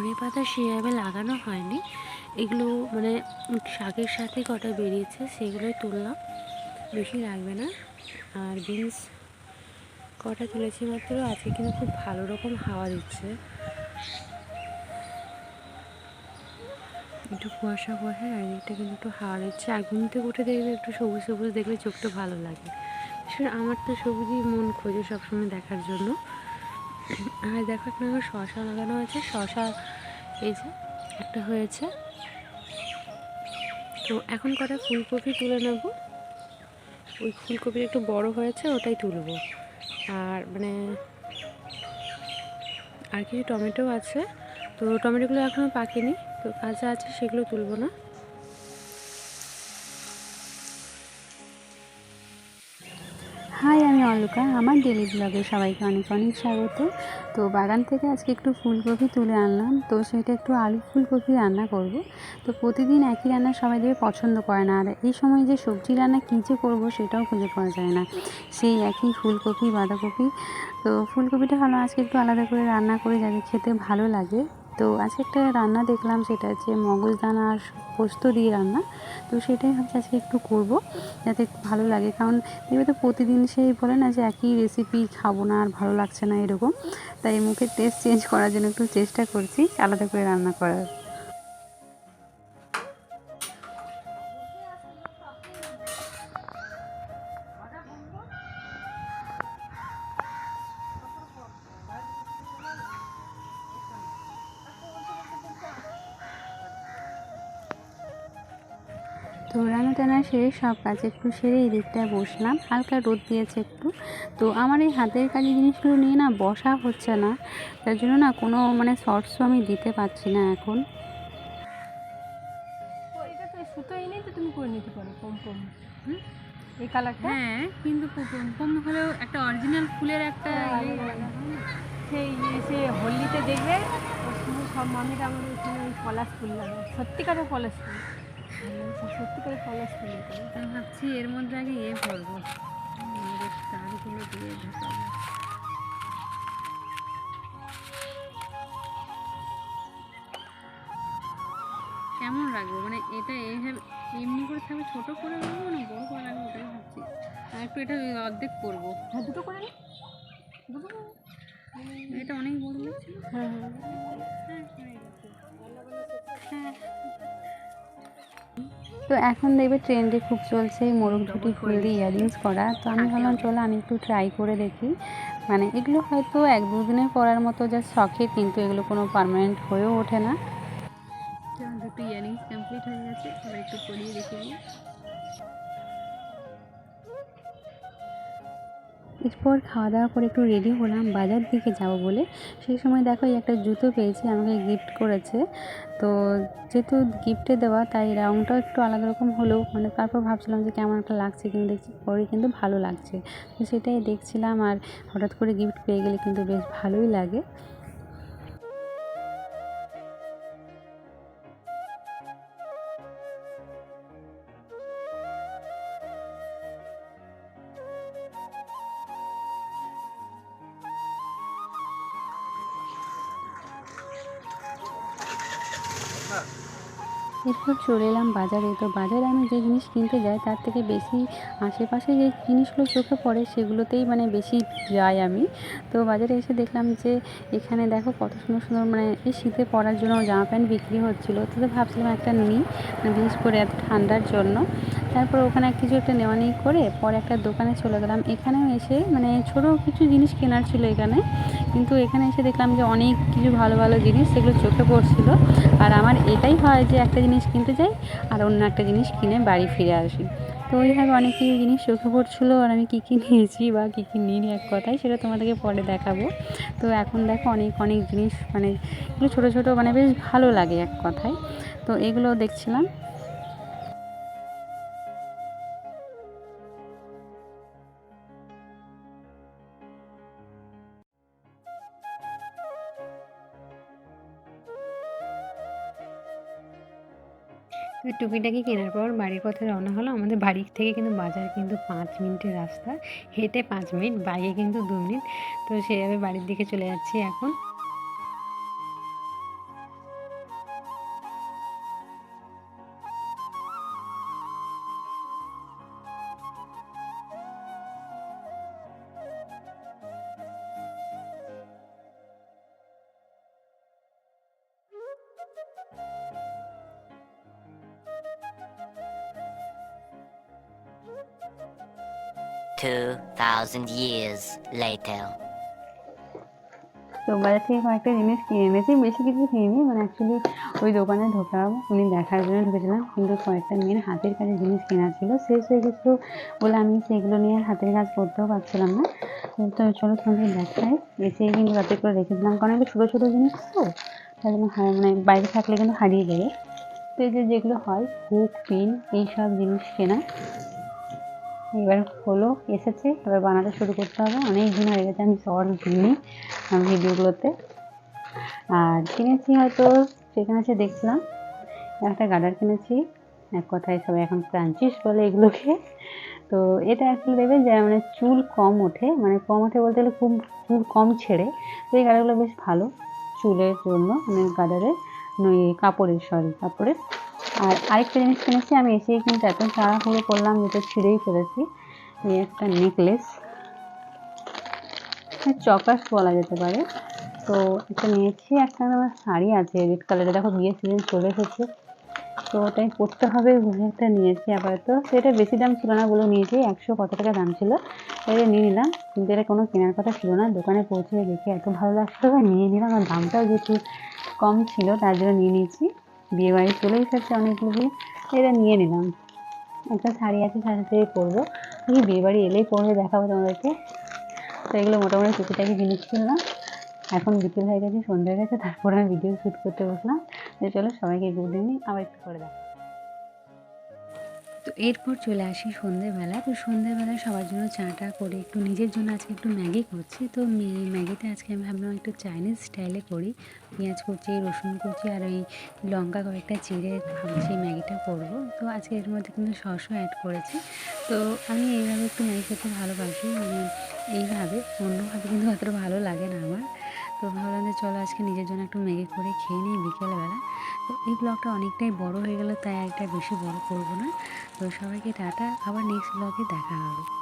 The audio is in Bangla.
ধনে পাতা সেভাবে লাগানো হয়নি। এগুলো মানে শাকের সাথে কটা বেরিয়েছে সেগুলোই তুললাম। বেশি লাগবে না। আর বিনস কটা তুলেছি মাত্র, আজকে কিন্তু খুব ভালো রকম হাওয়া দিচ্ছে। একটু কুয়াশা কুয়াশা, আর কিন্তু একটু হাওয়া দিচ্ছে। আর ঘুম থেকে উঠে দেখলে একটু সবুজ সবুজ দেখলে চোখটা ভালো লাগে। আমার তো সবুজই মন খোঁজে সবসময় দেখার জন্য। আর দেখো একটা আমার শশা লাগানো আছে শশা এই যে একটা হয়েছে। তো এখন কটা ফুলকপি তুলে নেব। ওই ফুলকপির একটু বড় হয়েছে, ওটাই তুলবো। আর মানে আর কিছু টমেটো আছে। তো টমেটোগুলো এখনও পাকেনি। তো কাঁচা আছে সেগুলো তুলবো না। অলকা আমার ডেলি ব্লগে সবাইকে অনেক অনেক স্বাগত। তো বাগান থেকে আজকে একটু ফুলকপি তুলে আনলাম। তো সেটা একটু আলু ফুলকপি রান্না করব। তো প্রতিদিন একই রান্না সবাই দেবে পছন্দ করে না। আর এই সময় যে সবজি রান্না কী যে করব সেটাও খুঁজে পাওয়া যায় না। সেই একই ফুলকপি, বাঁধাকপি। তো ফুলকপিটা ভালো আজকে একটু আলাদা করে রান্না করে যাতে খেতে ভালো লাগে। তো আজকে একটা রান্না দেখলাম, সেটা হচ্ছে মগজদানা আর পোস্ত দিয়ে রান্না। তো সেটাই ভাবছি আজকে একটু করব, যাতে ভালো লাগে। কারণ দেখবে তো প্রতিদিন সেই বলে না যে একই রেসিপি খাব না আর ভালো লাগছে না এরকম। তাই মুখের টেস্ট চেঞ্জ করার জন্য একটু চেষ্টা করছি আলাদা করে রান্না করার। তো রান্না টান্না সেরে সব কাজ একটু সেরে এই দিকটায় বসলাম। হালকা রোদ দিয়েছে একটু। তো আমার এই হাতের কাজের জিনিসগুলো নিয়ে না বসা হচ্ছে না। তার জন্য না কোনো মানে শর্টসও আমি দিতে পারছি না এখন। এটা তো সুতো তো তুমি করে নিতে পারো কম কম। হুম? এই কালারটা হ্যাঁ কিন্তু কম হলেও একটা অরিজিনাল ফুলের একটা সেই ইয়ে সে হোলিতে দেখবে ওর সব মামিরা আমার ওখানে ওই পলাশ ফুল লাগায় সত্যিকারের পলাশ ফুল। ফুল করে আমি ভাবছি এর মধ্যে আগে ইয়ে আমাদের তারগুলো দিয়ে ঢোকাবো কেমন রাখব? মানে এটা এইভাবে এমনি করে থাকবে ছোটো করে রাখব না বড় করে রাখব ওটাই ভাবছি। আর একটু এটা অর্ধেক করব। হ্যাঁ দুটো করে নি। দুটো এটা অনেক বড় লাগছিল হ্যাঁ হ্যাঁ। তো এখন দেখবে ট্রেন্ডে খুব চলছে মোরগ ঝুটি ফুল দিয়ে ইয়ারিংস করা। তো আমি ভাবলাম, চলো আমি একটু ট্রাই করে দেখি। মানে এগুলো হয়তো এক দুদিনে করার মতো যা শখে, কিন্তু এগুলো কোনো পারমানেন্ট হয়েও ওঠে না। দুটো ইয়ারিংস কমপ্লিট হয়ে গেছে। একটু পরিয়ে দেখে নিই এরপর খাওয়া দাওয়া করে একটু রেডি হলাম, বাজার দিকে যাব বলে। সেই সময় দেখো এই একটা জুতো পেয়েছি, আমাকে গিফট করেছে। তো যেহেতু গিফটে দেওয়া, তাই রঙটাও একটু আলাদা রকম হলেও মানে তারপর ভাবছিলাম যে কেমন একটা লাগছে কিন্তু দেখছি, পরে কিন্তু ভালো লাগছে। তো সেটাই দেখছিলাম আর হঠাৎ করে গিফট পেয়ে গেলে কিন্তু বেশ ভালোই লাগে। এরপর চলে এলাম বাজারে। তো বাজারে আমি যে জিনিস কিনতে যাই, তার থেকে বেশি আশেপাশে যে জিনিসগুলো চোখে পড়ে, সেগুলোতেই মানে বেশি যাই আমি। তো বাজারে এসে দেখলাম যে, এখানে দেখো কত সুন্দর সুন্দর মানে এই শীতে পরার জন্য জামা প্যান্ট বিক্রি হচ্ছিল। তো ভাবছিলাম একটা নিই বিশেষ করে এত ঠান্ডার জন্য। তারপর ওখানে কিছু একটা নেওয়া নিই করে, পরে একটা দোকানে চলে গেলাম। এখানেও এসে মানে ছোটো কিছু জিনিস কেনার ছিল এখানে। কিন্তু এখানে এসে দেখলাম যে অনেক কিছু ভালো ভালো জিনিস সেগুলো চোখে পড়ছিল। আর আমার এটাই হয় যে একটা জিনিস কিনতে যাই আর অন্য একটা জিনিস কিনে বাড়ি ফিরে আসি। তো ওইভাবে অনেক কিছু জিনিস চোখে পড়ছিলো আর আমি কী কী নিয়েছি বা কী কী নিইনি এক কথায় সেটা তোমাদেরকে পরে দেখাবো। তো এখন দেখো অনেক অনেক জিনিস মানে এগুলো ছোটো ছোটো মানে বেশ ভালো লাগে এক কথায়। তো এগুলো দেখছিলাম। তো টুপিটাকে কেনার পর বাড়ির পথে রওনা হলো আমাদের বাড়ির থেকে কিন্তু বাজার কিন্তু পাঁচ মিনিটের রাস্তা। হেঁটে পাঁচ মিনিট, বাইকে কিন্তু দু মিনিট। তো সেভাবে বাড়ির দিকে চলে যাচ্ছি এখন। 2,000 years later. বাজার থেকে কয়েকটা জিনিস কিনে এনেছি বেশি কিছু কিনিনি মানে অ্যাকচুয়ালি ওই দোকানে ঢোকাম উনি দেখার জন্য ঢুকেছিলাম কিন্তু কয়েকটা মেয়ের হাতের কাজের জিনিস কেনা ছিল শেষ হয়ে গেছিল বলে আমি সেগুলো নিয়ে হাতের কাজ করতেও পারছিলাম না। তো চলো তোমাদের দেখাই এসে কিন্তু রাতে করে রেখেছিলাম কারণ এগুলো ছোটো ছোটো জিনিস তো তাই জন্য মানে বাইরে থাকলে কিন্তু হারিয়ে যাবে। তো এই যে যেগুলো হয় হুক পিন এইসব জিনিস কেনা। এবার হলো, এসেছে। এবার বানাতে শুরু করতে হবে। অনেক দিন হয়ে গেছে, আমি শর্ট দিইনি ভিডিওগুলোতে। আর কিনেছি হয়তো সেখানে এসে দেখছিলাম। একটা গার্ডার কিনেছি। এক কথায় সবাই এখন ক্রাঞ্চিস বলে এগুলোকে। তো এটা অ্যাকচুয়ালি দেবে যে মানে চুল কম ওঠে। মানে কম ওঠে বলতে গেলে খুব চুল কম ছেড়ে। তো এই গার্ডারগুলো বেশ ভালো চুলের জন্য মানে গার্ডারের নই কাপড়ের সরি কাপড়ের। আর আরেকটা জিনিস কিনেছি, আমি এসেই কিন্তু এত তাড়াহুড়ো করলাম যেটা ছিঁড়েই ফেলেছি। এই একটা নেকলেস চকাস বলা যেতে পারে। তো এটা নিয়েছি, একটা আমার শাড়ি আছে রেড কালারের দেখো, বিয়ের সিজন চলে এসেছে। তো ওটাই পরতে হবে বলে একটা নিয়েছি আপাতত। তো এটা বেশি দাম ছিল না বলে নিয়েছি, একশো কত টাকা দাম ছিল। এটা নিয়ে নিলাম, কিন্তু এটা কোনো কেনার কথা ছিল না। দোকানে পৌঁছে দেখে, এত ভালো লাগছিল বা নিয়ে নিলাম। আর দামটাও যেহেতু কম ছিল, তার জন্য নিয়ে নিয়েছি। বিয়ে বাড়ি চলে এসেছে অনেকগুলো এটা নিয়ে নিলাম। একটা শাড়ি আছে, শাড়ি থেকে পরবো। আমি বিয়ে বাড়ি এলেই পরে দেখাবো তোমাদেরকে। তো এগুলো মোটামুটি টুকিটাকি জিনিস কিনলাম। এখন বিকেল হয়ে গেছে, সন্ধ্যা হয়ে গেছে, তারপরে আমি ভিডিও শ্যুট করতে বসলাম। চলো সবাইকে গুড ইভিনিং আবার একটু করে দেখো তো এরপর চলে আসি সন্ধেবেলা। তো সন্ধেবেলা সবার জন্য চাটা করে একটু নিজের জন্য আজকে একটু ম্যাগি করছি। তো মে- ম্যাগিটা আজকে আমি ভাবলাম একটু চাইনিজ স্টাইলে করি। পেঁয়াজ কুচি, রসুন কুচি আর ওই লঙ্কা কয়েকটা চিড়ে ভাবছি ম্যাগিটা করব। তো আজকে এর মধ্যে কিন্তু সসও অ্যাড করেছি। তো আমি এইভাবে একটু ম্যাগি খেতে ভালোবাসি। মানে এইভাবে অন্যভাবে কিন্তু অতটা ভালো লাগে না আমার। তো ভাবলাম যে চলো আজকে নিজের জন্য একটু ম্যাগি করে খেয়ে নিই বিকেলবেলা। তো এই ব্লগটা অনেকটাই বড় হয়ে গেল, তাই একটা বেশি বড় করব না। তো সবাইকে টাটা, আবার নেক্সট ব্লগে দেখা হবে।